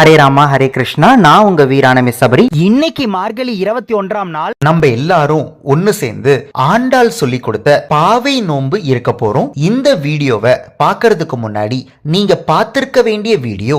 ஹரே ராமா ஹரே கிருஷ்ணா. நான் உங்க வீரான மிஸ் சபரி. இன்னைக்கு மார்கழி இருபத்தி ஒன்றாம் நாள். நம்ம எல்லாரும் ஒன்னு சேர்ந்து ஆண்டாள் சொல்லி கொடுத்த பாவை நோன்பு இருக்க போறோம். இந்த வீடியோவை பார்க்கறதுக்கு முன்னாடி நீங்க பார்த்திருக்க வேண்டிய வீடியோ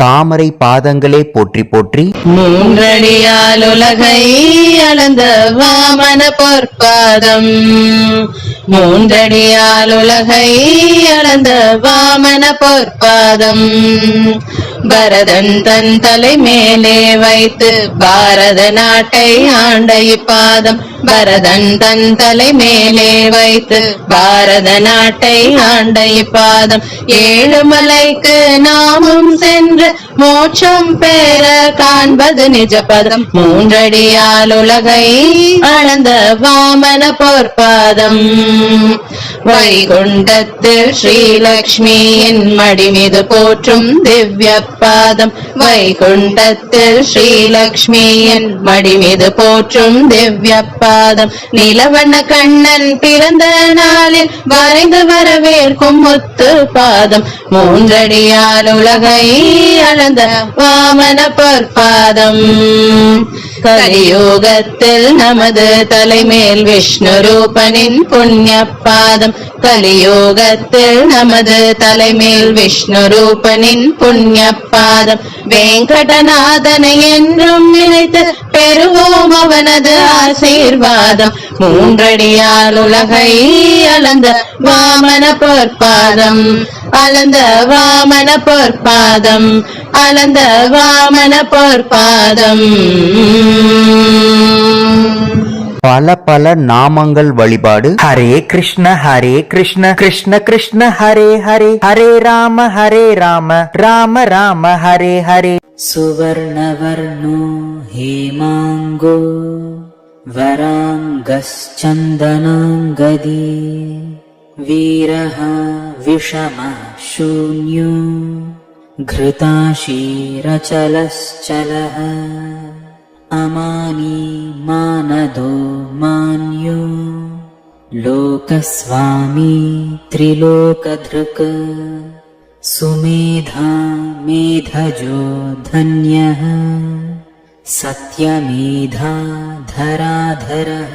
தாமரை பாதங்களே போற்றி போற்றி. மூன்றடியால் உலகை அளந்த வாமன பொற்பாதம். மூன்றடியால் உலகை அளந்த வாமன பொற்பாதம். பரதன் தன் தலை மேலே வைத்து பாரத நாட்டை ஆண்ட இப்பாதம் பரதன் தன் தலை மேலே வைத்து பாரத நாட்டை ஆண்ட இப்பாதம் ஏழு மலைக்கு நாமும் சென்று மோட்சம் பெற காண்பது நிஜபதம். மூன்றடியால் உலகை அளந்த வாமன போர்பாதம். வைகுண்டத்தில் ஸ்ரீலக்ஷ்மியின் மடி மீது போற்றும் திவ்ய பாதம் வைகுண்டத்தில் ஸ்ரீலக்ஷ்மியின் மடி மீது போற்றும் திவ்ய பாதம். நிலவண்ண கண்ணன் பிறந்த நாளில் வரைந்து வரவேற்கும் முத்து பாதம். மூன்றடியால் உலகை அளந்த வாமன பொற்பாதம். கலியோகத்தில் நமது தலைமேல் விஷ்ணு ரூபனின் புண்ணிய பாதம். கலியோகத்தில் நமது தலைமேல் விஷ்ணு ரூபனின் புண்ணிய பாதம். வெங்கடநாதனை என்றும் நினைத்து பெறுவோம் அவனது ஆசீர்வாதம். மூன்றடியால் உலகை அளந்த வாமன பொற்பாதம். அளந்த வாமன பொற்பாதம். அளந்த வாமன பொற்பாதம். பல பல நாமங்கள் வழிபாடு ஹரே கிருஷ்ண ஹரே கிருஷ்ண கிருஷ்ண கிருஷ்ண ஹரே ஹரே ஹரே ராம ஹரே ராம ராம ராம ஹரே ஹரே सुवर्णवर्णो हेमाङ्गो वराङ्गश्चन्दनाङ्गदी वीरः विषमः शून्यो घृताशीरचलश्चलः अमानी मानदो मान्यो। लोकस्वामी त्रिलोकधृक्। सुमेधा मेधजो धन्यः। सत्यमेधा धराधरः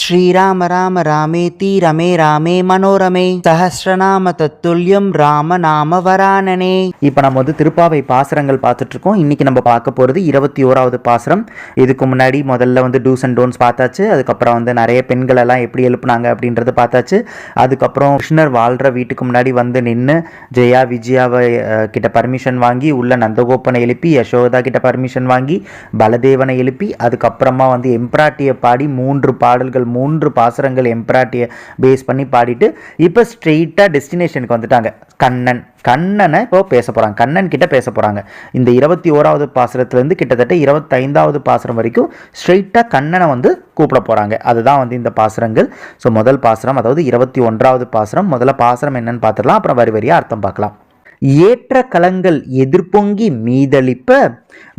ஸ்ரீராம ராம ராமேதி ரமே ராமே மனோரமே. சஹஸ்ரநாம தத்துல்யம் ராம நாம வரானனே. இப்போ நம்ம வந்து திருப்பாவை பாசுரங்கள் பார்த்துட்டு இருக்கோம் இன்னைக்கு நம்ம பார்க்க போகிறது இருபத்தி ஓராவது பாசுரம். இதுக்கு முன்னாடி முதல்ல வந்து டூஸ் அண்ட் டோன்ஸ் பார்த்தாச்சு. அதுக்கப்புறம் வந்து நிறைய பெண்கள் எல்லாம் எப்படி எழுப்புனாங்க அப்படின்றத பார்த்தாச்சு. அதுக்கப்புறம் கிருஷ்ணர் வாழ்கிற வீட்டுக்கு முன்னாடி வந்து நின்று ஜெயா விஜயாவை கிட்ட பர்மிஷன் வாங்கி உள்ள நந்தகோப்பனை எழுப்பி யசோதா கிட்ட பர்மிஷன் வாங்கி பலதேவனை எழுப்பி அதுக்கப்புறமா வந்து எம்ப்ராட்டியை பாடி மூன்று பாடல்கள் மூன்று பாசுரங்கள் எம்ப்ராட்டியை பேஸ் பண்ணி பாடிட்டு இப்போ ஸ்ட்ரெயிட்டாக டெஸ்டினேஷனுக்கு வந்துட்டாங்க. கண்ணன். கண்ணனை இப்போ பேச போகிறாங்க கண்ணன் கிட்ட பேச போகிறாங்க இந்த இருபத்தி ஓராவது பாசுரத்துலேருந்து கிட்டத்தட்ட இருபத்தைந்தாவது பாசுரம் வரைக்கும் ஸ்ட்ரெயிட்டாக கண்ணனை வந்து கூப்பிட போகிறாங்க அதுதான் வந்து இந்த பாசுரங்கள். ஸோ முதல் பாசுரம் அதாவது இருபத்தி ஒன்றாவது பாசுரம். முதல்ல பாசுரம் என்னன்னு பார்த்துடலாம். அப்புறம் வரி வரியாக அர்த்தம் பார்க்கலாம். ஏற்ற கலங்கள் எதிர்பொங்கி மீதளிப்ப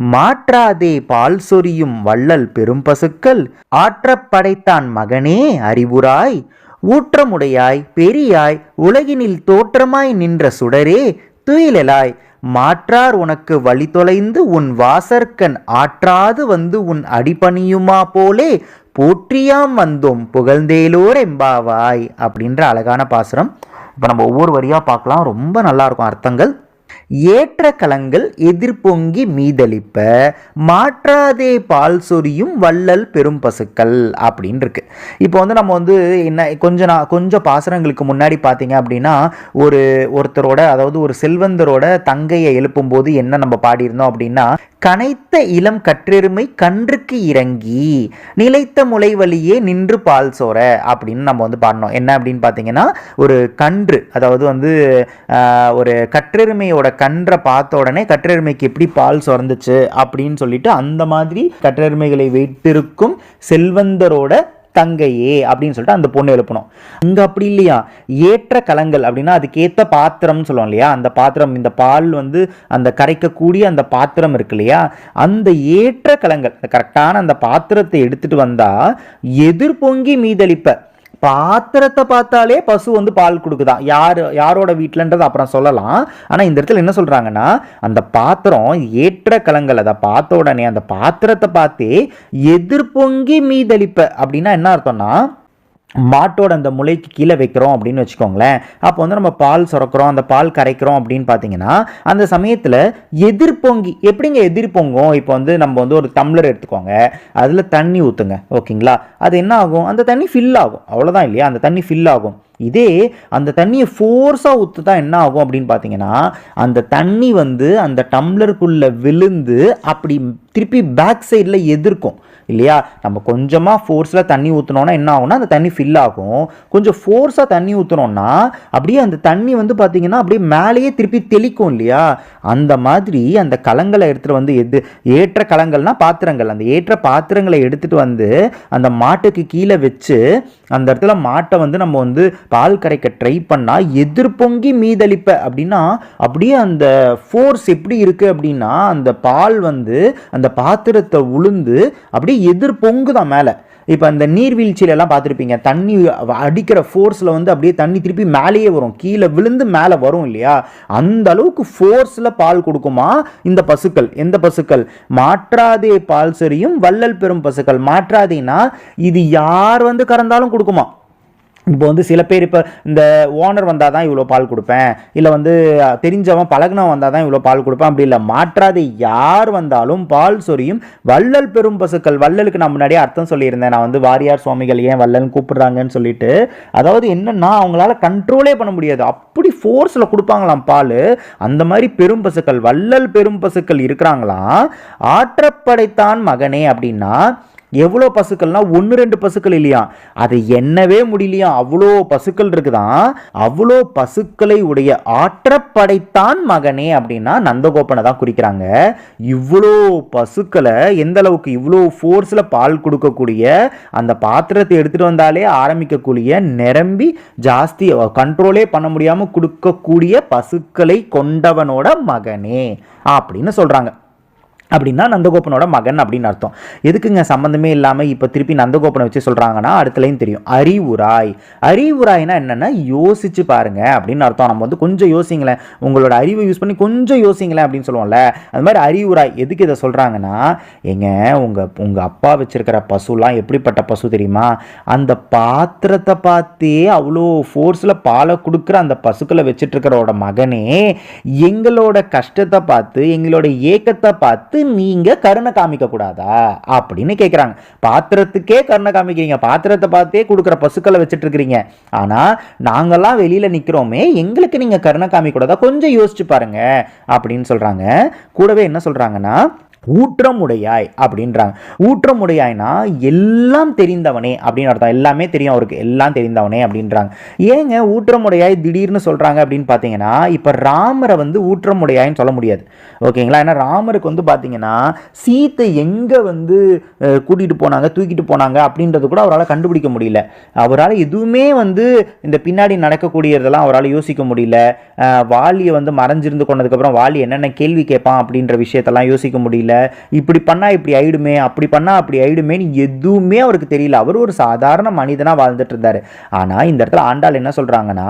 மாற்றாதே பால் சொரியும் வள்ளல் பெரும் பசுக்கள் ஆற்றப்படைத்தான் மகனே அறிவுராய் ஊற்றமுடையாய் பெரியாய் உலகினில் தோற்றமாய் நின்ற சுடரே துயிலலாய் மாற்றார் உனக்கு வழி தொலைந்து உன் வாசற்கண் ஆற்றாது வந்து உன் அடிபணியுமா போலே போற்றியாம் வந்தோம் புகழ்ந்தேலோர் எம்பாவாய் அப்படின்ற அழகான பாசுரம். இப்போ நம்ம ஒவ்வொரு வரியாக பார்க்கலாம். ரொம்ப நல்லாயிருக்கும் அர்த்தங்கள். ஏற்ற கலங்கள் எதிர்பொங்கி மீதளிப்ப மாற்றாதே பால் சொரியும் வள்ளல் பெரும் பசுக்கள் அப்படின்னு இருக்கு. இப்போ வந்து நம்ம வந்து என்ன கொஞ்ச நான் கொஞ்சம் பாசனங்களுக்கு முன்னாடி பார்த்தீங்க அப்படின்னா ஒரு ஒருத்தரோட அதாவது ஒரு செல்வந்தரோட தங்கையை எழுப்பும்போது என்ன நம்ம பாடியிருந்தோம் அப்படின்னா கனைத்த இளம் கற்றெருமை கன்றுக்கு இறங்கி நிலைத்த முளை வழியே நின்று பால் சோர அப்படின்னு நம்ம வந்து பாடணும். என்ன அப்படின்னு பார்த்தீங்கன்னா ஒரு கன்று அதாவது வந்து ஒரு கற்றெருமையோட கன்றை பார்த்த உடனே கற்றெருமைக்கு எப்படி பால் சுரந்துச்சு அப்படின்னு சொல்லிட்டு அந்த மாதிரி கற்றெருமைகளை வைத்திருக்கும் செல்வந்தரோட தங்கையே அப்படின்னு சொல்லிட்டு அந்த பொண்ணு எழுப்பணும். இங்கே அப்படி இல்லையா? ஏற்ற கலங்கள் அப்படின்னா அதுக்கேற்ற பாத்திரம்னு சொல்லுவோம் இல்லையா? அந்த பாத்திரம் இந்த பால் வந்து அந்த கரைக்கக்கூடிய அந்த பாத்திரம் இருக்கு இல்லையா? அந்த ஏற்ற கலங்கள் கரெக்டான அந்த பாத்திரத்தை எடுத்துட்டு வந்தால் எதிர்பொங்கி மீதளிப்ப. பாத்திரத்தை பார்த்தாலே பசு வந்து பால் கொடுக்குதான் யார் யாரோட வீட்டிலன்றது அப்புறம் சொல்லலாம். ஆனால் இந்த இடத்துல என்ன சொல்கிறாங்கன்னா அந்த பாத்திரம் ஏற்ற கலங்கள் அதை பார்த்த உடனே அந்த பாத்திரத்தை பார்த்தே எதிர்பொங்கி மீதளிப்ப அப்படின்னா என்ன அர்த்தம்னா மாட்டோட அந்த முளைக்கு கீழே வைக்கிறோம் அப்படின்னு வச்சுக்கோங்களேன். அப்போ வந்து நம்ம பால் சுரக்கிறோம் அந்த பால் கரைக்கிறோம் அப்படின்னு பார்த்தீங்கன்னா அந்த சமயத்தில் எதிர்பொங்கி எப்படிங்க எதிர்பொங்கும் இப்போ வந்து நம்ம வந்து ஒரு டம்ளர் எடுத்துக்கோங்க. அதில் தண்ணி ஊற்றுங்க ஓகேங்களா? அது என்ன ஆகும்? அந்த தண்ணி ஃபில் ஆகும். அவ்வளோதான் இல்லையா? அந்த தண்ணி ஃபில் ஆகும். இதே அந்த தண்ணியை ஃபோர்ஸாக ஊற்று தான் என்ன ஆகும் அப்படின்னு பார்த்தீங்கன்னா அந்த தண்ணி வந்து அந்த டம்ளருக்குள்ளே விழுந்து அப்படி திருப்பி பேக் சைடில் எதிர்க்கும். இல்லையா? நம்ம கொஞ்சமாக ஃபோர்ஸில் தண்ணி ஊற்றினோன்னா என்ன ஆகும்னா அந்த தண்ணி ஃபில் ஆகும். கொஞ்சம் ஃபோர்ஸாக தண்ணி ஊற்றினோன்னா அப்படியே அந்த தண்ணி வந்து பார்த்திங்கன்னா அப்படியே மேலேயே திருப்பி தெளிக்கும் இல்லையா? அந்த மாதிரி அந்த கலங்களை எடுத்துகிட்டு வந்து எது ஏற்ற கலங்கள்னா பாத்திரங்கள். அந்த ஏற்ற பாத்திரங்களை எடுத்துகிட்டு வந்து அந்த மாட்டுக்கு கீழே வச்சு அந்த இடத்துல மாட்டை வந்து நம்ம வந்து பால் கரைக்க ட்ரை பண்ணால் எதிர்பொங்கி மீதளிப்ப. அப்படின்னா அப்படியே அந்த ஃபோர்ஸ் எப்படி இருக்குது அப்படின்னா அந்த பால் வந்து அந்த பாத்திரத்தை உளுந்து அப்படியே எதிர் பொங்குதான் மேலே. இப்போ அந்த நீர்வீழ்ச்சியில எல்லாம் பார்த்துருப்பீங்க தண்ணி அடிக்கிற ஃபோர்ஸில் வந்து அப்படியே தண்ணி திருப்பி மேலேயே வரும். கீழே விழுந்து மேலே வரும் இல்லையா? அந்த அளவுக்கு ஃபோர்ஸில் பால் கொடுக்குமா இந்த பசுக்கள்? எந்த பசுக்கள்? மாற்றாதே பால் சரியும் வள்ளல் பெரும் பசுக்கள். மாற்றாதேனா இது யார் வந்து கறந்தாலும் கொடுக்குமா? இப்போ வந்து சில பேர் இப்போ இந்த ஓனர் வந்தால் தான் இவ்வளோ பால் கொடுப்பேன். இல்லை வந்து தெரிஞ்சவன் பழகுனவன் வந்தால் தான் இவ்வளோ பால் கொடுப்பேன். அப்படி இல்லை மாற்றாது. யார் வந்தாலும் பால் சொரியும். வள்ளல் பெரும் பசுக்கள் வள்ளலுக்கு நான் முன்னாடியே அர்த்தம் சொல்லியிருந்தேன். நான் வந்து வாரியார் சுவாமிகள் ஏன் வள்ளல்னு கூப்பிடுறாங்கன்னு சொல்லிட்டு. அதாவது என்னன்னா அவங்களால கண்ட்ரோலே பண்ண முடியாது. அப்படி ஃபோர்ஸில் கொடுப்பாங்களாம் பால். அந்த மாதிரி பெரும் பசுக்கள் வள்ளல் பெரும் பசுக்கள் இருக்கிறாங்களாம். ஆற்றப்படைத்தான் மகனே அப்படின்னா எவ்வளோ பசுக்கள்னா ஒன்று ரெண்டு பசுக்கள் இல்லையா? அதை எண்ணவே முடியலையா? அவ்வளோ பசுக்கள் இருக்குதான் அவ்வளோ பசுக்களை உடைய ஆற்றப்படைத்தான் மகனே அப்படின்னா நந்தகோபனை தான் குறிக்கிறாங்க. இவ்வளோ பசுக்களை எந்த அளவுக்கு இவ்வளோ ஃபோர்ஸில் பால் கொடுக்கக்கூடிய அந்த பாத்திரத்தை எடுத்துகிட்டு வந்தாலே ஆரம்பிக்கக்கூடிய நிரம்பி ஜாஸ்தி கண்ட்ரோலே பண்ண முடியாமல் கொடுக்கக்கூடிய பசுக்களை கொண்டவனோட மகனே அப்படின்னு சொல்கிறாங்க அப்படின்னா நந்தகோபனோட மகன் அப்படின்னு அர்த்தம். எதுக்குங்க சம்மந்தமே இல்லாமல் இப்போ திருப்பி நந்தகோபனை வச்சு சொல்கிறாங்கன்னா அடுத்தலையும் தெரியும். அறிவுராய். அறிவுராய்னா என்னென்னா யோசிச்சு பாருங்க அப்படின்னு அர்த்தம். நம்ம வந்து கொஞ்சம் யோசிங்களேன். உங்களோட அறிவை யூஸ் பண்ணி கொஞ்சம் யோசிங்களேன் அப்படின்னு சொல்லுவோம்ல. அது மாதிரி அறிவுராய் எதுக்கு இதை சொல்கிறாங்கன்னா ஏங்க உங்கள் உங்கள் அப்பா வச்சிருக்கிற பசுலாம் எப்படிப்பட்ட பசு தெரியுமா? அந்த பாத்திரத்தை பார்த்தே அவ்வளோ ஃபோர்ஸில் பாலை கொடுக்குற அந்த பசுக்களை வச்சுட்டு இருக்கிறோட மகனே எங்களோட கஷ்டத்தை பார்த்து எங்களோட ஏக்கத்தை பார்த்து நீங்க கருணை காமிக்க கூடாதா அப்படின்னு கேட்குறாங்க பாத்திரத்துக்கே கருணை காமிக்கிறீங்க. பாத்திரத்தை பார்த்தே கொடுக்குற பசுக்களை வச்சுட்டு இருக்கிறீங்க ஆனா நாங்கெல்லாம் வெளியில நிக்கிறோமே எங்களுக்கு நீங்க கருணை காமிக்க கூடாதா கொஞ்சம் யோசிச்சு பாருங்க. அப்படின்னு சொல்றாங்க. கூடவே என்ன சொல்றாங்கன்னா ஊற்றமுடையாய் அப்படின்றாங்க. ஊற்றமுடையாய்னா எல்லாம் தெரிந்தவனே அப்படின்னு அர்த்தம். எல்லாமே தெரியும் அவருக்கு. எல்லாம் தெரிந்தவனே அப்படின்றாங்க. ஏங்க ஊற்றமுடையாய் திடீர்னு சொல்கிறாங்க அப்படின்னு பார்த்தீங்கன்னா இப்போ ராமரை வந்து ஊற்றமுடையாய்ன்னு சொல்ல முடியாது. ஓகேங்களா? ஏன்னா ராமருக்கு வந்து பார்த்தீங்கன்னா சீத்தை எங்கே வந்து கூட்டிகிட்டு போனாங்க தூக்கிட்டு போனாங்க அப்படின்றது கூட அவரால் கண்டுபிடிக்க முடியல. அவரால் எதுவுமே வந்து இந்த பின்னாடி நடக்கக்கூடியதெல்லாம் அவரால் யோசிக்க முடியல. வாலியை வந்து மறைஞ்சிருந்து கொண்டதுக்கப்புறம் வாலி என்னென்ன கேள்வி கேட்பான் அப்படின்ற விஷயத்தெல்லாம் யோசிக்க முடியல. இப்படி பண்ணால் இப்படி ஆயிடுமே அப்படி பண்ணால் அப்படி ஆயிடுமேன்னு எதுவுமே அவருக்கு தெரியல. அவர் ஒரு சாதாரண மனிதனாக வாழ்ந்துட்டு இருந்தார். ஆனால் இந்த இடத்துல ஆண்டாள் என்ன சொல்கிறாங்கன்னா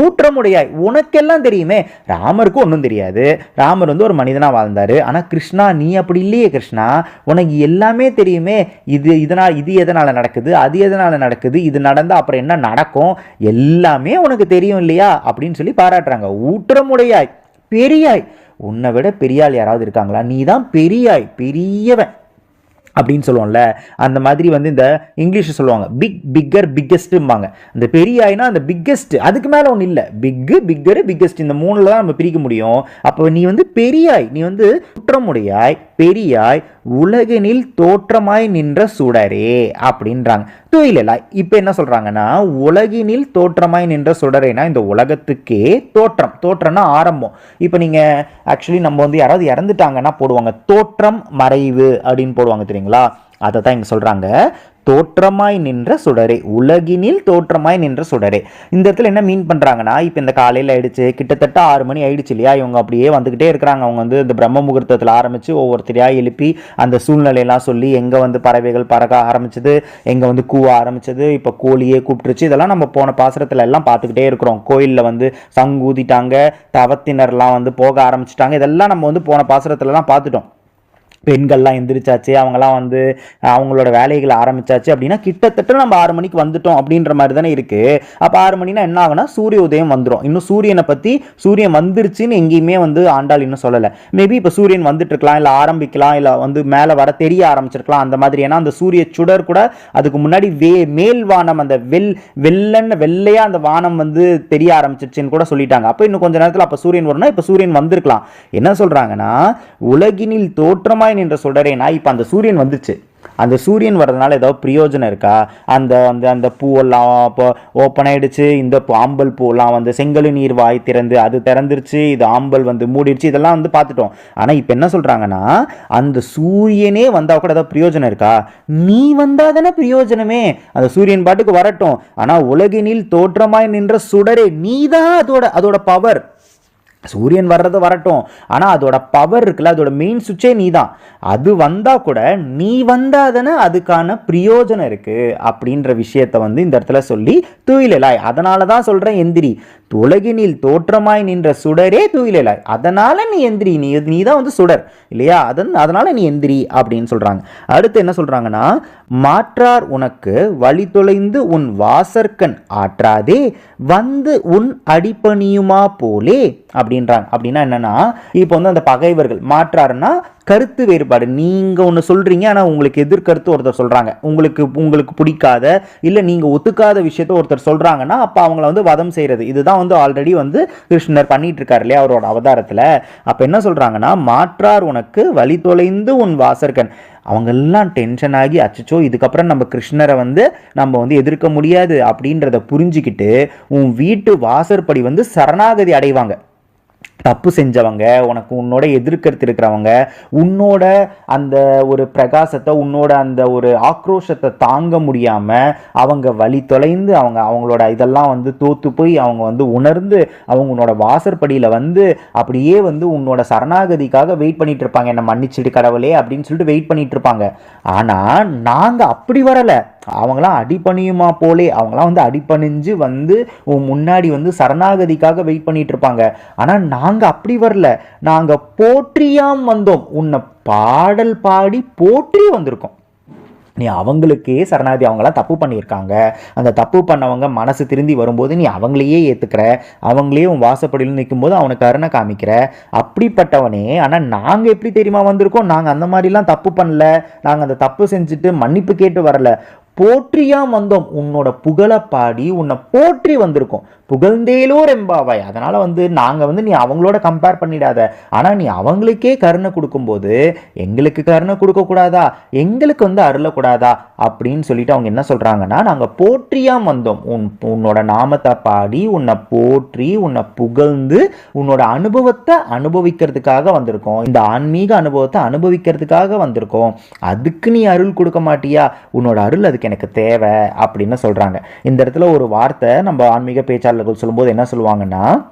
ஊற்றமுடையாய் உனக்கெல்லாம் தெரியுமே ராமருக்கு ஒன்றும் தெரியாது. ராமர் வந்து ஒரு மனிதனாக வாழ்ந்தார். ஆனால் கிருஷ்ணா நீ அப்படி இல்லையே கிருஷ்ணா. உனக்கு எல்லாமே தெரியுமே. இது இதனால் இது எதனால் நடக்குது? அது எதனால் நடக்குது? இது நடந்தால் அப்புறம் என்ன நடக்கும்? எல்லாமே உனக்கு தெரியும் இல்லையா? அப்படின்னு சொல்லி பாராட்டுறாங்க. ஊற்றமுடையாய் பெரியாய் உன்னை விட பெரியாள் யாராவது இருக்காங்களா? நீ தான் பெரியாய் பெரியவன். அப்படின்னு சொல்லுவோம்ல அந்த மாதிரி வந்து இந்த இங்கிலீஷை சொல்லுவாங்க. பிக் பிக்கர் பிக்கெஸ்ட்டும்பாங்க அந்த பெரியாய்னா அந்த பிக்கெஸ்ட் அதுக்கு மேலே ஒன்றும் இல்லை. பிக்கு பிக்கரு பிக்கெஸ்ட் இந்த மூணில் தான் நம்ம பிரிக்க முடியும். அப்போ நீ வந்து பெரியாய் நீ வந்து குற்றமுடையாய் பெரியாய் உலகினில் தோற்றமாய் நின்ற சுடரே அப்படின்றாங்க. துயிலாய் இப்போ என்ன சொல்கிறாங்கன்னா உலகினில் தோற்றமாய் நின்ற சுடரேனா இந்த உலகத்துக்கே தோற்றம். தோற்றம்னா ஆரம்பம். இப்போ நீங்கள் ஆக்சுவலி நம்ம வந்து யாராவது இறந்துட்டாங்கன்னா போடுவாங்க. தோற்றம் மறைவு அப்படின்னு போடுவாங்க தெரியுங்களா அதை தான் இங்கே சொல்கிறாங்க தோற்றமாய் நின்ற சுடரே உலகினில் தோற்றமாய் நின்ற சுடரே. இந்த இடத்துல என்ன மீன் பண்ணுறாங்கன்னா இப்போ இந்த காலையில் ஆயிடுச்சு கிட்டத்தட்ட ஆறு மணி ஆயிடுச்சு இல்லையா? இவங்க அப்படியே வந்துக்கிட்டே இருக்கிறாங்க. அவங்க வந்து இந்த பிரம்ம முகூர்த்தத்தில் ஆரம்பித்து ஒவ்வொருத்தரையாக எழுப்பி அந்த சூழ்நிலையெல்லாம் சொல்லி எங்கே வந்து பறவைகள் பறக்க ஆரம்பிச்சது எங்கே வந்து கூவ ஆரம்பிச்சது இப்போ கோழியே கூப்பிட்டுருச்சு. இதெல்லாம் நம்ம போன பாசுரத்தில் எல்லாம் பார்த்துக்கிட்டே இருக்கிறோம். கோயிலில் வந்து சங்கு ஊதிட்டாங்க தவத்தினர்லாம் வந்து போக ஆரம்பிச்சிட்டாங்க. இதெல்லாம் நம்ம வந்து போன பாசுரத்துலலாம் பார்த்துட்டோம். பெண்கள்லாம் எந்திரிச்சாச்சு அவங்களாம் வந்து அவங்களோட வேலைகளை ஆரம்பிச்சாச்சு அப்படின்னா கிட்டத்தட்ட நம்ம ஆறு மணிக்கு வந்துட்டோம் அப்படின்ற மாதிரி தானே இருக்குது அப்போ ஆறு மணினா என்ன ஆகுனா சூரிய உதயம் வந்துடும் இன்னும் சூரியனை பற்றி சூரியன் வந்துருச்சுன்னு எங்கேயுமே வந்து ஆண்டாள் இன்னும் சொல்லலை. மேபி இப்போ சூரியன் வந்துட்டு இருக்கலாம் இல்லை ஆரம்பிக்கலாம் இல்லை வந்து மேலே வர தெரிய ஆரம்பிச்சிருக்கலாம் அந்த மாதிரி. ஏன்னா அந்த சூரிய சுடர் கூட அதுக்கு முன்னாடி வே மேல் வானம் அந்த வெள் வெள்ளன்னு வெள்ளையாக அந்த வானம் வந்து தெரிய ஆரம்பிச்சிருச்சுன்னு கூட சொல்லிட்டாங்க. அப்போ இன்னும் கொஞ்ச நேரத்தில் அப்போ சூரியன் வரும்னா இப்போ சூரியன் வந்திருக்கலாம். என்ன சொல்கிறாங்கன்னா உலகினில் தோற்றமாக தோற்றமாய் நின்ற சுடரேனா இப்போ அந்த சூரியன் வந்துச்சு. அந்த சூரியன் வர்றதுனால ஏதாவது பிரயோஜனம் இருக்கா? அந்த அந்த அந்த பூவெல்லாம் இப்போ ஓப்பன் ஆயிடுச்சு. இந்த ஆம்பல் பூவெல்லாம் வந்து செங்கலு நீர் வாய் திறந்து அது திறந்துருச்சு. இது ஆம்பல் வந்து மூடிடுச்சு. இதெல்லாம் வந்து பார்த்துட்டோம். ஆனால் இப்போ என்ன சொல்கிறாங்கன்னா அந்த சூரியனே வந்தால் கூட ஏதாவது பிரயோஜனம் இருக்கா? நீ வந்தால் தானே பிரயோஜனமே. அந்த சூரியன் பாட்டுக்கு வரட்டும். ஆனால் உலகினில் தோற்றமாய் நின்ற சுடரே நீ தான் அதோட அதோட பவர் சூரியன் வர்றது வரட்டும். ஆனால் அதோட பவர் இருக்குல்ல அதோட மெயின் சுவிட்சே நீ தான் அது வந்தால் கூட நீ வந்தால் தானே அதுக்கான பிரயோஜனம் இருக்குது அப்படின்ற விஷயத்த வந்து இந்த இடத்துல சொல்லி தூயிலாய் அதனால தான் சொல்கிறேன் எந்திரி. உலகினில் தோற்றமாய் நின்ற சுடரே தூயிலாய் அதனால நீ எந்திரி நீ நீ தான் வந்து சுடர் இல்லையா? அதன் அதனால நீ எந்திரி அப்படின்னு சொல்கிறாங்க அடுத்து என்ன சொல்கிறாங்கன்னா மாற்றார் உனக்கு வழி தொலைந்து உன் வாசற்கண் ஆற்றாதே வந்து உன் அடிப்பணியுமா போலே அப்படின்றாங்க. அப்படின்னா என்னன்னா இப்போ வந்து அந்த பகைவர்கள் மாற்றாருன்னா கருத்து வேறுபாடு. நீங்கள் ஒன்று சொல்கிறீங்க ஆனால் உங்களுக்கு எதிர்கருத்து ஒருத்தர் சொல்கிறாங்க உங்களுக்கு உங்களுக்கு பிடிக்காத இல்லை நீங்கள் ஒத்துக்காத விஷயத்த ஒருத்தர் சொல்கிறாங்கன்னா அப்போ அவங்கள வந்து வதம் செய்கிறது இதுதான் வந்து ஆல்ரெடி வந்து கிருஷ்ணர் பண்ணிட்டு இருக்கார் இல்லையா அவரோட அவதாரத்தில். அப்போ என்ன சொல்கிறாங்கன்னா மாற்றார் உனக்கு வழி தொலைந்து உன் வாசற்கண் அவங்கெல்லாம் டென்ஷன் ஆகி அச்சோ இதுக்கப்புறம் நம்ம கிருஷ்ணரை வந்து நம்ம வந்து எதிர்க்க முடியாது. அப்படின்றத புரிஞ்சுக்கிட்டு உன் வீட்டு வாசற்படி வந்து சரணாகதி அடைவாங்க. தப்பு செஞ்சவங்க உனக்கு உன்னோட எதிர்கருத்து இருக்கிறவங்க உன்னோட அந்த ஒரு பிரகாசத்தை உன்னோட அந்த ஒரு ஆக்ரோஷத்தை தாங்க முடியாமல் அவங்க வழி தொலைந்து அவங்க அவங்களோட இதெல்லாம் வந்து தோற்று போய் அவங்க வந்து உணர்ந்து அவங்க உன்னோட வாசற்படியில் வந்து அப்படியே வந்து உன்னோட சரணாகதிக்காக வெயிட் பண்ணிட்டு இருப்பாங்க. என்ன மன்னிச்சிடு கடவுளே அப்படின்னு சொல்லிட்டு வெயிட் பண்ணிட்டு இருப்பாங்க. ஆனால் நாங்கள் அப்படி வரலை. அவங்களாம் அடிபணியுமா போலே. அவங்களாம் வந்து அடிபணிஞ்சு வந்து உன் முன்னாடி வந்து சரணாகதிக்காக வெயிட் பண்ணிட்டு இருப்பாங்க. நான் அங்கே அப்படி வரல. நாங்கள் போற்றியாம் வந்தோம். உன்னை பாடல் பாடி போற்றி வந்திருக்கோம். நீ அவங்களுக்கே சரணாதி அவங்களாம் தப்பு பண்ணியிருக்காங்க. அந்த தப்பு பண்ணவங்க மனசு திருந்தி வரும்போது நீ அவங்களையே ஏற்றுக்கிற அவங்களே உன் வாசப்படியில் நிற்கும்போது அவனுக்கு கருணை காமிக்கிற. அப்படிப்பட்டவனே. ஆனால் நாங்கள் எப்படி தெரியுமா வந்திருக்கோம்? நாங்கள் அந்த மாதிரிலாம் தப்பு பண்ணல. நாங்கள் அந்த தப்பு செஞ்சுட்டு மன்னிப்பு கேட்டு வரல. போற்றியாம் வந்தோம். உன்னோட புகழை பாடி உன்னை போற்றி வந்திருக்கோம். புகழ்ந்தேலோர் எம்பாவாய் அதனால் வந்து நாங்கள் வந்து நீ அவங்களோட கம்பேர் பண்ணிடாத. ஆனால் நீ அவங்களுக்கே கருணை கொடுக்கும்போது எங்களுக்கு கருணை கொடுக்கக்கூடாதா? எங்களுக்கு வந்து அருளக்கூடாதா? அப்படின்னு சொல்லிட்டு அவங்க என்ன சொல்கிறாங்கன்னா நாங்கள் போற்றியாம் வந்தோம். உன் உன்னோட நாமத்தை பாடி உன்னை போற்றி உன்னை புகழ்ந்து உன்னோட அனுபவத்தை அனுபவிக்கிறதுக்காக வந்திருக்கோம். இந்த ஆன்மீக அனுபவத்தை அனுபவிக்கிறதுக்காக வந்திருக்கோம். அதுக்கு நீ அருள் கொடுக்க மாட்டியா? உன்னோட அருள் அதுக்கு எனக்கு தேவை அப்படின்னு சொல்கிறாங்க இந்த இடத்துல ஒரு வார்த்தை நம்ம ஆன்மீக பேச்சாளர்கள் சொல்லும்போது என்ன சொல்லுவாங்கன்னா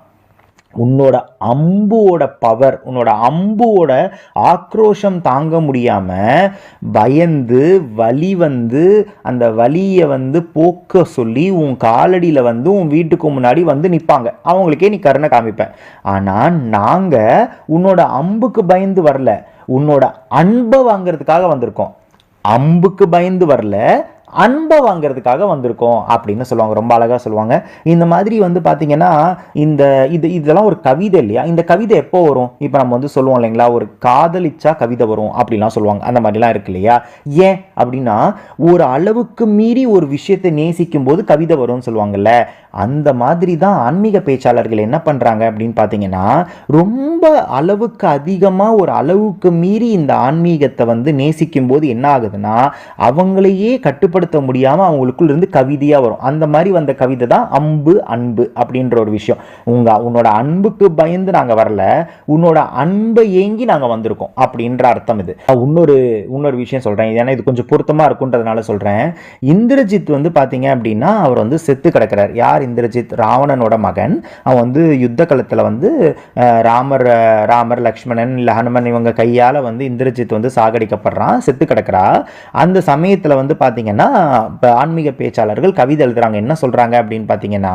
உன்னோட அம்போட பவர் உன்னோட அம்போட ஆக்ரோஷம் தாங்க முடியாமல் பயந்து வலி வந்து அந்த வலியை வந்து போக்க சொல்லி உன் காலடியில் வந்து உன் வீட்டுக்கு முன்னாடி வந்து நிற்பாங்க அவங்களுக்கே நீ கருணை காமிப்பேன் ஆனால் நாங்கள் உன்னோட அம்புக்கு பயந்து வரல உன்னோட அன்பை வாங்குறதுக்காக வந்திருக்கோம். அம்புக்கு பயந்து வரல அன்பை வாங்குறதுக்காக வந்திருக்கோம் அப்படின்னு சொல்லுவாங்க. ரொம்ப அழகாக சொல்லுவாங்க. இந்த மாதிரி வந்து பார்த்தீங்கன்னா இந்த இது இதெல்லாம் ஒரு கவிதை இல்லையா? இந்த கவிதை எப்போ வரும்? இப்போ நம்ம வந்து சொல்லுவோம் இல்லைங்களா? ஒரு காதலிச்சா கவிதை வரும் அப்படிலாம் சொல்லுவாங்க. அந்த மாதிரிலாம் இருக்கு இல்லையா? ஏன் அப்படின்னா ஒரு அளவுக்கு மீறி ஒரு விஷயத்தை நேசிக்கும் போது கவிதை வரும்னு சொல்லுவாங்கல்ல. அந்த மாதிரி தான் ஆன்மீக பேச்சாளர்கள் என்ன பண்ணுறாங்க அப்படின்னு பார்த்தீங்கன்னா ரொம்ப அளவுக்கு அதிகமாக ஒரு அளவுக்கு மீறி இந்த ஆன்மீகத்தை வந்து நேசிக்கும் போது என்ன ஆகுதுன்னா அவங்களையே கட்டுப்படுத்த முடியாமல் அவங்களுக்குள்ள இருந்து கவிதையாக வரும். அந்த மாதிரி வந்த கவிதை தான் அம்பு அன்பு அப்படின்ற ஒரு விஷயம். உங்கள் உன்னோட அன்புக்கு பயந்து நாங்கள் வரல உன்னோட அன்பை ஏங்கி நாங்கள் வந்திருக்கோம் அப்படின்ற அர்த்தம் இது. இன்னொரு இன்னொரு விஷயம் சொல்கிறேன் ஏன்னா இது கொஞ்சம் பொருத்தமாக இருக்குன்றதுனால சொல்கிறேன் இந்திரஜித் வந்து பார்த்தீங்க அப்படின்னா அவர் வந்து செத்து கிடக்கிறார். யார் இந்திரஜித் ராவணனோட மகன். அவன் வந்து யுத்த களத்தில் வந்து ராமர் ராமர் லக்ஷ்மணன் இல்லை ஹனுமன் இவங்க கையால் வந்து இந்திரஜித் வந்து சாகடிக்கப்படுறான் செத்து கிடக்கிறா. அந்த சமயத்தில் வந்து பார்த்தீங்கன்னா இப்போ ஆன்மீக பேச்சாளர்கள் கவிதை எழுதுறாங்க. என்ன சொல்கிறாங்க அப்படின்னு பார்த்தீங்கன்னா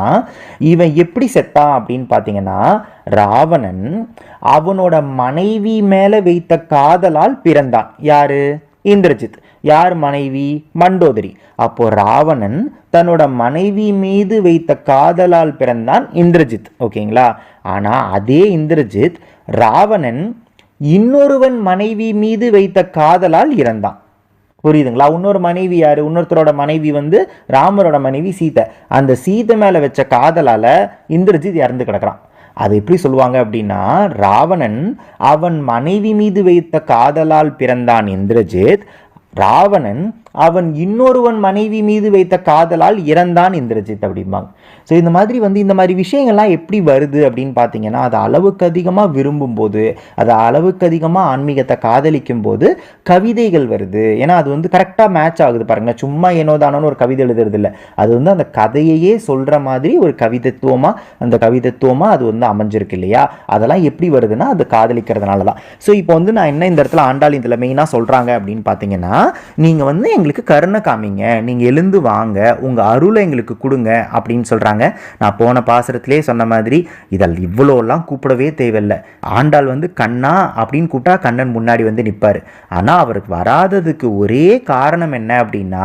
இவன் எப்படி செத்தான் அப்படின்னு பார்த்தீங்கன்னா ராவணன் அவனோட மனைவி மேலே வைத்த காதலால் பிறந்தான். யாரு? இந்திரஜித். யார் மனைவி? மண்டோதரி. அப்போ ராவணன் தன்னோட மனைவி மீது வைத்த காதலால் பிறந்தான் இந்திரஜித். ஓகேங்களா? ஆனா அதே இந்திரஜித் ராவணன் இன்னொருவன் மனைவி மீது வைத்த காதலால் இறந்தான். புரியுதுங்களா? இன்னொரு மனைவி யாரு? இன்னொருத்தரோட மனைவி வந்து ராமரோட மனைவி சீதை. அந்த சீதை மேல வச்ச காதலால இந்திரஜித் இறந்து கிடக்கிறான். அது எப்படி சொல்லுவாங்க அப்படின்னா ராவணன் அவன் மனைவி மீது வைத்த காதலால் பிறந்தான் இந்திரஜித் ராவணன் அவன் இன்னொருவன் மனைவி மீது வைத்த காதலால் இறந்தான் இந்திரஜித் அப்படிம்பாங்க. ஸோ இந்த மாதிரி வந்து இந்த மாதிரி விஷயங்கள்லாம் எப்படி வருது அப்படின்னு பார்த்தீங்கன்னா அது அளவுக்கு அதிகமாக விரும்பும்போது அது அளவுக்கு அதிகமாக ஆன்மீகத்தை காதலிக்கும் போது கவிதைகள் வருது. ஏன்னா அது வந்து கரெக்டாக மேட்ச் ஆகுது பாருங்கள் சும்மா என்னோதானோன்னு ஒரு கவிதை எழுதுறது இல்லை. அது வந்து அந்த கதையையே சொல்கிற மாதிரி ஒரு கவிதத்துவமாக அந்த கவிதத்துவமாக அது வந்து அமைஞ்சிருக்கு இல்லையா? அதெல்லாம் எப்படி வருதுன்னா அது காதலிக்கிறதுனால தான் ஸோ இப்போ வந்து நான் என்ன இந்த இடத்துல ஆண்டாள் இதில் மெயினாக சொல்கிறாங்க அப்படின்னு பார்த்தீங்கன்னா நீங்கள் வந்து எங்களுக்கு கருணை காமிங்க. நீங்கள் எழுந்து வாங்க. உங்கள் அருளை எங்களுக்கு கொடுங்க அப்படின்னு சொல்கிறாங்க நான் போன பாசுரத்திலே சொன்ன மாதிரி இதில் இவ்வளோலாம் கூப்பிடவே தேவையில்லை. ஆண்டாள் வந்து கண்ணா அப்படின்னு கூப்பிட்டா கண்ணன் முன்னாடி வந்து நிற்பார் ஆனால் அவருக்கு வராததுக்கு ஒரே காரணம் என்ன அப்படின்னா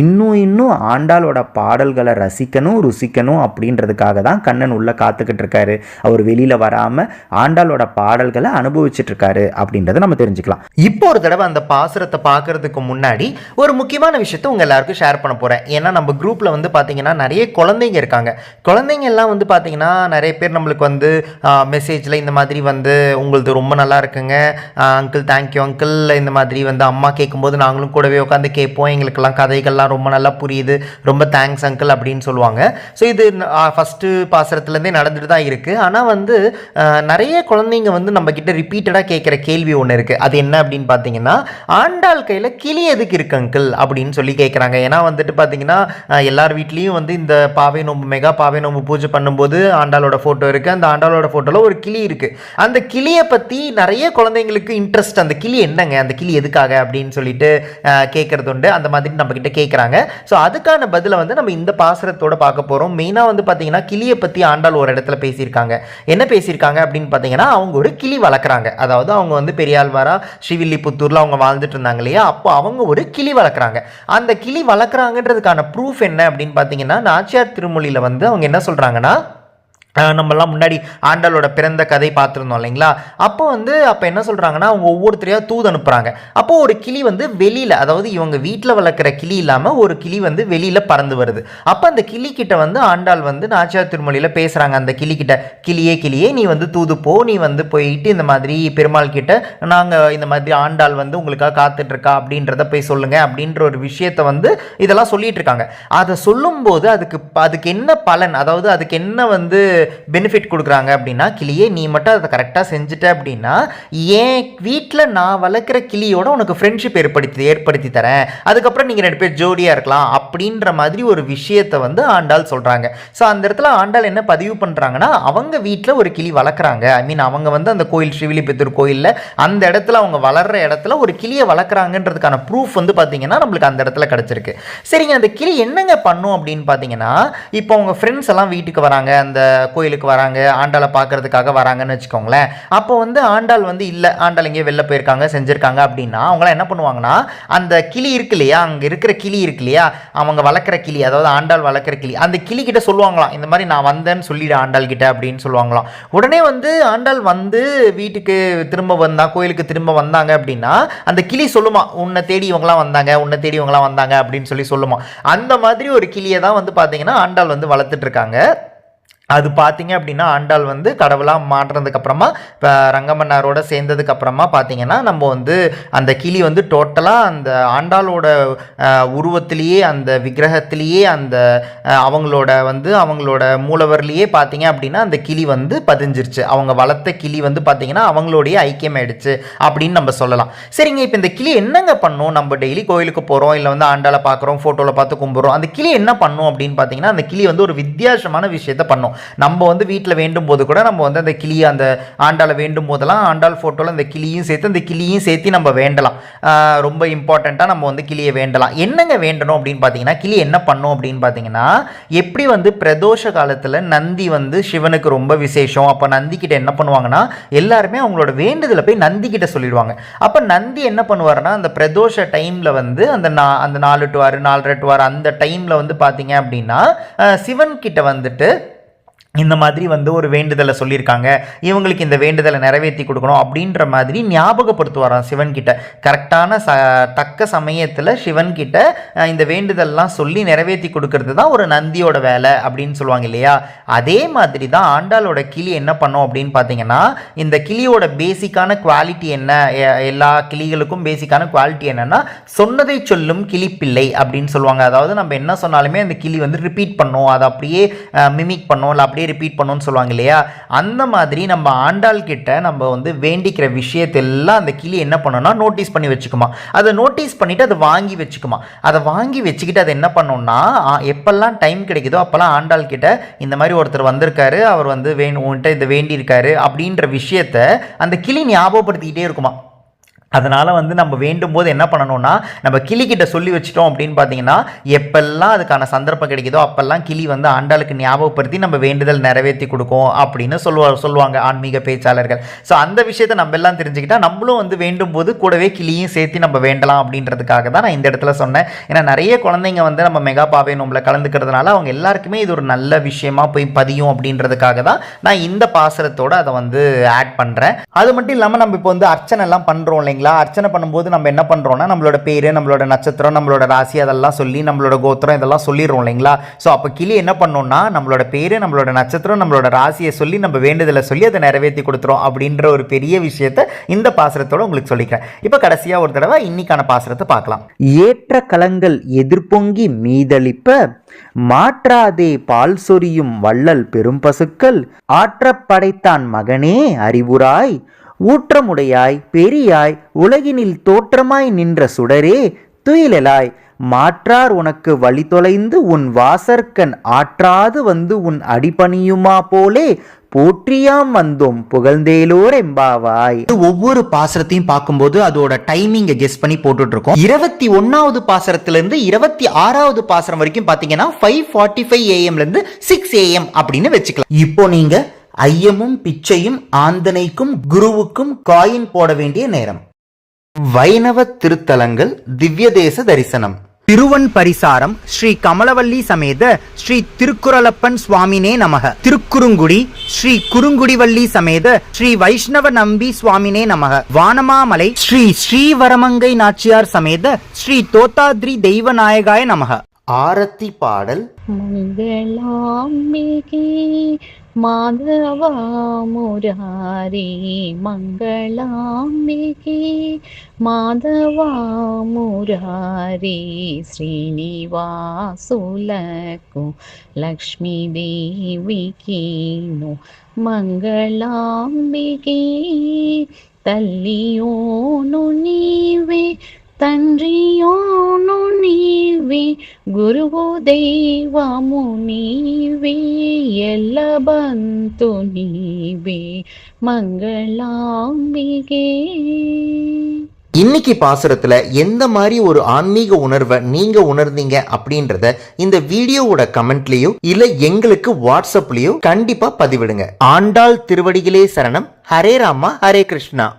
இன்னும் இன்னும் ஆண்டாளோட பாடல்களை ரசிக்கணும் ருசிக்கணும் அப்படின்றதுக்காக தான் கண்ணன் உள்ள காத்துக்கிட்டு இருக்காரு. அவர் வெளியில் வராமல் ஆண்டாளோட பாடல்களை அனுபவிச்சுட்டு இருக்காரு அப்படின்றத நம்ம தெரிஞ்சுக்கலாம். இப்போ ஒரு தடவை அந்த பாசுரத்தை பார்க்கறதுக்கு முன்னாடி ஒரு முக்கியமான விஷயத்த உங்கள் எல்லாருக்கும் ஷேர் பண்ண போகிறேன் ஏன்னா நம்ம குரூப்பில் வந்து பார்த்திங்கன்னா நிறைய குழந்தைங்க இருக்காங்க. குழந்தைங்க எல்லாம் வந்து பார்த்திங்கன்னா நிறைய பேர் நம்மளுக்கு வந்து மெசேஜில் இந்த மாதிரி வந்து உங்களது ரொம்ப நல்லா இருக்குங்க. அங்கிள் தேங்க்யூ அங்கிள் இந்த மாதிரி வந்து அம்மா கேட்கும்போது நாங்களும் கூடவே உட்காந்து கேட்போம். எங்களுக்கெல்லாம் கதைகள்லாம் ரொம்ப நல்லா புரியுது. ரொம்ப தேங்க்ஸ் அங்கிள் அப்படின்னு சொல்லுவாங்க. ஸோ இது ஃபஸ்ட்டு பாசரத்துலேருந்தே நடந்துட்டு தான் இருக்குது ஆனால் வந்து நிறைய குழந்தைங்க வந்து நம்மக்கிட்ட ரிப்பீட்டடாக கேட்குற கேள்வி ஒன்று இருக்குது அது என்ன அப்படின்னு பார்த்தீங்கன்னா ஆண்டாள் கையில் கிளி எதுக்கு இருக்கு அங்கிள் அப்படின்னு சொல்லி கேட்குறாங்க ஏன்னா வந்துட்டு பார்த்தீங்கன்னா எல்லார் வீட்லேயும் வந்து இந்த பாவை நோம்பு மெகா பாவை நோம்பு பூஜை பண்ணும்போது ஆண்டாளோட ஃபோட்டோ இருக்குது அந்த ஆண்டாளோட ஃபோட்டோவில் ஒரு கிளி இருக்குது அந்த கிளியை பற்றி நிறைய குழந்தைங்களுக்கு இன்ட்ரெஸ்ட் அந்த கிளி என்னங்க? அந்த கிளி எதுக்காக அப்படின்னு சொல்லிட்டு கேட்குறது உண்டு. அந்த மாதிரி நம்ம கிட்ட கேட்குறாங்க ஸோ அதுக்கான பதிலை வந்து நம்ம இந்த பாசுரத்தோட பார்க்க போகிறோம் மெயினாக வந்து பார்த்தீங்கன்னா கிளியை பற்றி ஆண்டாள் ஒரு இடத்துல பேசியிருக்காங்க. என்ன பேசியிருக்காங்க அப்படின்னு பார்த்தீங்கன்னா அவங்க ஒரு கிளி வளர்க்குறாங்க. அதாவது அவங்க வந்து பெரியாழ்வாரா ஸ்ரீவில்லிபுத்தூரில் அவங்க வாழ்ந்துட்டு இருந்தாங்க இல்லையா? அப்போ அவங்க ஒரு கிளி வளர்க்குறாங்க. அந்த கிளி வளர்க்குறாங்கன்றதுக்கான ப்ரூஃப் என்ன அப்படின்னு பார்த்தீங்கன்னா நாச்சியார் திருமொழியில் வந்து அவங்க என்ன சொல்கிறாங்கன்னா நம்மலாம் முன்னாடி ஆண்டாளோட பிறந்த கதை பார்த்துருந்தோம் இல்லைங்களா? அப்போ வந்து அப்போ என்ன சொல்கிறாங்கன்னா அவங்க ஒவ்வொருத்தரையாக தூது அனுப்புகிறாங்க அப்போ ஒரு கிளி வந்து வெளியில் அதாவது இவங்க வீட்டில் வளர்க்குற கிளி இல்லாமல் ஒரு கிளி வந்து வெளியில் பறந்து வருது. அப்போ அந்த கிளி கிட்ட வந்து ஆண்டாள் வந்து நாச்சியார் திருமொழியில் பேசுகிறாங்க அந்த கிளி கிட்ட கிளியே கிளியே நீ வந்து தூது போ நீ வந்து போயிட்டு இந்த மாதிரி பெருமாள் கிட்ட நாங்கள் இந்த மாதிரி ஆண்டாள் வந்து உங்களுக்காக காத்துட்ருக்கா அப்படின்றத போய் சொல்லுங்க அப்படின்ற ஒரு விஷயத்த வந்து இதெல்லாம் சொல்லிட்டு இருக்காங்க அதை சொல்லும்போது அதுக்கு அதுக்கு என்ன பலன் அதாவது அதுக்கு என்ன வந்து பெனிஃபிட் கொடுக்குறாங்க அப்படின்னா கிளியே நீ மட்டும் அதை கரெக்டாக செஞ்சுட்ட அப்படின்னா என் வீட்டில் நான் வளர்க்குற கிளியோட உனக்கு ஃப்ரெண்ட்ஷிப் ஏற்படுத்தி ஏற்படுத்தி தரேன். அதுக்கப்புறம் நீங்கள் ரெண்டு பேர் ஜோடியாக இருக்கலாம் அப்படின்ற மாதிரி ஒரு விஷயத்தை வந்து ஆண்டாள் சொல்கிறாங்க ஸோ அந்த இடத்துல ஆண்டாள் என்ன பதிவு பண்ணுறாங்கன்னா அவங்க வீட்டில் ஒரு கிளி வளர்க்குறாங்க. ஐ மீன் அவங்க வந்து அந்த கோயில் ஸ்ரீவில்லிபுத்தூர் கோயிலில் அந்த இடத்துல அவங்க வளர்கிற இடத்துல ஒரு கிளியை வளர்க்குறாங்கன்றதுக்கான ப்ரூஃப் வந்து பார்த்தீங்கன்னா நம்மளுக்கு அந்த இடத்துல கிடச்சிருக்கு. சரிங்க அந்த கிளி என்னங்க பண்ணும் அப்படின்னு பார்த்தீங்கன்னா இப்போ அவங்க ஃப்ரெண்ட்ஸ் எல்லாம் வீட்டுக்கு வராங்க. அந்த கோயிலுக்கு வராங்க ஆண்டாளை பார்க்கறதுக்காக வராங்கன்னு வச்சுக்கோங்களேன். அப்போ வந்து ஆண்டாள் வந்து இல்லை ஆண்டாள் எங்கேயோ வெளில போயிருக்காங்க செஞ்சுருக்காங்க அப்படின்னா அவங்களாம் என்ன பண்ணுவாங்கன்னா அந்த கிளி இருக்கு இல்லையா அங்கே இருக்கிற கிளி இருக்கு இல்லையா அவங்க வளர்க்குற கிளி அதாவது ஆண்டாள் வளர்க்குற கிளி அந்த கிளி கிட்ட சொல்லுவாங்களாம் இந்த மாதிரி நான் வந்தேன்னு சொல்லிடு ஆண்டாள் கிட்ட அப்படின்னு சொல்லுவாங்களாம். உடனே வந்து ஆண்டாள் வந்து வீட்டுக்கு திரும்ப வந்தா கோயிலுக்கு திரும்ப வந்தாங்க அப்படின்னா அந்த கிளி சொல்லுமா உன்னை தேடி இவங்களாம் வந்தாங்க உன்னை தேடி இவங்களாம் வந்தாங்க அப்படின்னு சொல்லி சொல்லுமா. அந்த மாதிரி ஒரு கிளியை தான் வந்து பார்த்தீங்கன்னா ஆண்டாள் வந்து வளர்த்துட்ருக்காங்க அது பார்த்தீங்க அப்படின்னா ஆண்டாள் வந்து கடவுளாக மாற்றினதுக்கப்புறமா இப்போ ரங்கமன்னாரோட சேர்ந்ததுக்கப்புறமா பார்த்தீங்கன்னா நம்ம வந்து அந்த கிளி வந்து டோட்டலாக அந்த ஆண்டாளோட உருவத்திலேயே அந்த விக்கிரகத்திலேயே அந்த அவங்களோட வந்து அவங்களோட மூலவர்லேயே பார்த்தீங்க அப்படின்னா அந்த கிளி வந்து பதிஞ்சிருச்சு. அவங்க வளர்த்த கிளி வந்து பார்த்தீங்கன்னா அவங்களோடைய ஐக்கியமாயிடுச்சு அப்படின்னு நம்ம சொல்லலாம். சரிங்க இப்போ இந்த கிளி என்னங்க பண்ணும்? நம்ம டெய்லி கோயிலுக்கு போகிறோம் இல்லை வந்து ஆண்டாளை பார்க்குறோம் ஃபோட்டோவில் பார்த்து கும்பிட்றோம். அந்த கிளி என்ன பண்ணும் அப்படின்னு பார்த்தீங்கன்னா அந்த கிளி வந்து ஒரு வித்தியாசமான விஷயத்தை பண்ணும். நம்ம வந்து வீட்டில் வேண்டும் போது கூட நம்ம வந்து அந்த கிளியை அந்த ஆண்டாளை வேண்டும் போதெல்லாம் ஆண்டாள் ஃபோட்டோவில் அந்த கிளியும் சேர்த்து அந்த கிளியும் சேர்த்து நம்ம வேண்டலாம். ரொம்ப இம்பார்ட்டண்ட்டாக நம்ம வந்து கிளியை வேண்டலாம். என்னங்க வேண்டணும் அப்படின்னு பார்த்தீங்கன்னா கிளி என்ன பண்ணும் அப்படின்னு பார்த்தீங்கன்னா எப்படி வந்து பிரதோஷ காலத்தில் நந்தி வந்து சிவனுக்கு ரொம்ப விசேஷம். அப்போ நந்திக்கிட்ட என்ன பண்ணுவாங்கன்னா எல்லாருமே அவங்களோட வேண்டுதலை போய் நந்தி கிட்ட சொல்லிடுவாங்க. அப்போ நந்தி என்ன பண்ணுவார்னா அந்த பிரதோஷ டைமில் வந்து அந்த நா அந்த நாலு டு ஆறு நாலரை டு ஆறு அந்த டைமில் வந்து பார்த்தீங்க அப்படின்னா சிவன் கிட்ட வந்துட்டு இந்த மாதிரி வந்து ஒரு வேண்டுதலை சொல்லியிருக்காங்க. இவங்களுக்கு இந்த வேண்டுதலை நிறைவேற்றி கொடுக்கணும் அப்படின்ற மாதிரி ஞாபகப்படுத்துவாராம் சிவன்கிட்ட. கரெக்டான ச தக்க சமயத்தில் சிவன்கிட்ட இந்த வேண்டுதல்லாம் சொல்லி நிறைவேற்றி கொடுக்கறது தான் ஒரு நந்தியோட வேலை அப்படின்னு சொல்லுவாங்க இல்லையா? அதே மாதிரி தான் ஆண்டாளோட கிளி என்ன பண்ணும் அப்படின்னு பார்த்தீங்கன்னா இந்த கிளியோட பேசிக்கான குவாலிட்டி என்ன? எ- எல்லா கிளிகளுக்கும் பேசிக்கான குவாலிட்டி என்னென்னா சொன்னதை சொல்லும் கிளிப்பிள்ளை அப்படின்னு சொல்லுவாங்க. அதாவது நம்ம என்ன சொன்னாலுமே அந்த கிளி வந்து ரிப்பீட் பண்ணும். அதை அப்படியே மிமிக் பண்ணும். இல்லை அப்படியே ரிப்பீட் பண்ணும்னு சொல்லுவாங்க இல்லையா? அந்த மாதிரி நம்ம ஆண்டாள் கிட்ட நம்ம வந்து வேண்டிக்கிற விஷயத்தெல்லாம் அந்த கிளி என்ன பண்ணும்னா நோட்டீஸ் பண்ணி வச்சுக்குமா. அதை நோட்டீஸ் பண்ணிவிட்டு அதை வாங்கி வச்சுக்குமா. அதை வாங்கி வச்சுக்கிட்டு அதை என்ன பண்ணோம்னா எப்பெல்லாம் டைம் கிடைக்குதோ அப்போல்லாம் ஆண்டாள் கிட்ட இந்த மாதிரி ஒருத்தர் வந்திருக்காரு அவர் வந்து வேணும் உன்கிட்ட இதை வேண்டியிருக்காரு அப்படின்ற விஷயத்த அந்த கிளி ஞாபகப்படுத்திக்கிட்டே இருக்குமா. அதனால் வந்து நம்ம வேண்டும் போது என்ன பண்ணணும்னா நம்ம கிளிக்கிட்ட சொல்லி வச்சிட்டோம் அப்படின்னு பார்த்தீங்கன்னா எப்பெல்லாம் அதுக்கான சந்தர்ப்பம் கிடைக்குதோ அப்பெல்லாம் கிளி வந்து ஆண்டாளுக்கு ஞாபகப்படுத்தி நம்ம வேண்டுதல் நிறைவேற்றி கொடுக்கும் அப்படின்னு சொல்லுவா சொல்லுவாங்க ஆன்மீக பேச்சாளர்கள். ஸோ அந்த விஷயத்தை நம்ம எல்லாம் தெரிஞ்சுக்கிட்டா நம்மளும் வந்து வேண்டும் போது கூடவே கிளியும் சேர்த்து நம்ம வேண்டலாம் அப்படின்றதுக்காக தான் நான் இந்த இடத்துல சொன்னேன். ஏன்னா நிறைய குழந்தைங்க வந்து நம்ம மெகா பாவை கலந்துக்கிறதுனால அவங்க எல்லாருக்குமே இது ஒரு நல்ல விஷயமா போய் பதியும் அப்படின்றதுக்காக தான் நான் இந்த பாசுரத்தோட அதை வந்து ஆட் பண்ணுறேன் அது மட்டும் இல்லாமல் நம்ம இப்போ வந்து அர்ச்சனை எல்லாம் பண்ணுறோம் இல்லைங்க சரிங்களா அர்ச்சனை பண்ணும்போது நம்ம என்ன பண்ணுறோம்னா நம்மளோட பேர் நம்மளோட நட்சத்திரம் நம்மளோட ராசி அதெல்லாம் சொல்லி நம்மளோட கோத்திரம் இதெல்லாம் சொல்லிடுறோம் இல்லைங்களா? ஸோ அப்போ கிளி என்ன பண்ணோம்னா நம்மளோட பேர் நம்மளோட நட்சத்திரம் நம்மளோட ராசியை சொல்லி நம்ம வேண்டுதலை சொல்லி அதை நிறைவேற்றி கொடுத்துரும் அப்படின்ற ஒரு பெரிய விஷயத்தை இந்த பாசுரத்தோட உங்களுக்கு சொல்லிக்கிறேன். இப்போ கடைசியாக ஒரு தடவை இன்னைக்கான பாசுரத்தை பார்க்கலாம். ஏற்ற கலங்கள் எதிர்பொங்கி மீதளிப்ப மாற்றாதே பால் சொரியும் வள்ளல் பெரும் பசுக்கள் ஆற்றப்படைத்தான் மகனே அறிவுராய் ஊற்றமுடையாய் பெரியாய் உலகினில் தோற்றமாய் நின்ற சுடரே துயிலலாய் மாற்றார் உனக்கு வழி தொலைந்து உன் வாசற்கண் ஆற்றாது வந்து உன் அடிபணியுமா போலே போற்றியாம் வந்தோம் புகழ்ந்தேலோர் எம்பாவாய். ஒவ்வொரு பாசரத்தையும் பார்க்கும்போது அதோட டைமிங்கை கெஸ் பண்ணி போட்டுட்டு இருக்கோம் இருபத்தி ஒன்னாவது பாசரத்துல இருந்து இருபத்தி ஆறாவது பாசரம் வரைக்கும் பாத்தீங்கன்னா ஃபைவ் ஃபார்ட்டி ஃபைவ் ஏஎம்ல இருந்து சிக்ஸ் ஏஎம் அப்படின்னு வச்சுக்கலாம். இப்போ நீங்க ஐயமும் பிச்சையும் ஆந்தனைக்கும் குருவுக்கும் காயின் போட வேண்டிய நேரம். வைணவ திருத்தலங்கள் திவ்ய தேச தரிசனம். திருவன் பரிசாரம் ஸ்ரீ கமலவல்லி சமேத ஸ்ரீ திருக்குறளப்பன் சுவாமினே நமக. திருக்குறுங்குடி ஸ்ரீ குறுங்குடிவள்ளி சமேத ஸ்ரீ வைஷ்ணவ நம்பி சுவாமினே நமக. வானமாமலை ஸ்ரீ ஸ்ரீவரமங்கை நாச்சியார் சமேத ஸ்ரீ தோத்தாத்ரி தெய்வநாயகாய நமக. ஆரத்தி பாடல். மங்களாம்பிகே माधवामुरारे मङ्गलाम्बिके माधवामुरारी श्रीनिवा सुलको लक्ष्मी देवीनु मङ्गलाम्बिके नीवे తండ్రియోను నీవే గురువు దైవము నీవే ఎల్లబంతు నీవే మంగళాంబికే இன்னைக்கு பாசுரத்துல எந்த மாதிரி ஒரு ஆன்மீக உணர்வை நீங்க உணர்ந்தீங்க அப்படின்றத இந்த வீடியோவோட கமெண்ட்லயோ இல்ல எங்களுக்கு வாட்ஸ்அப்லயோ கண்டிப்பா பதிவிடுங்க ஆண்டாள் திருவடிகளே சரணம் ஹரே ராமா ஹரே கிருஷ்ணா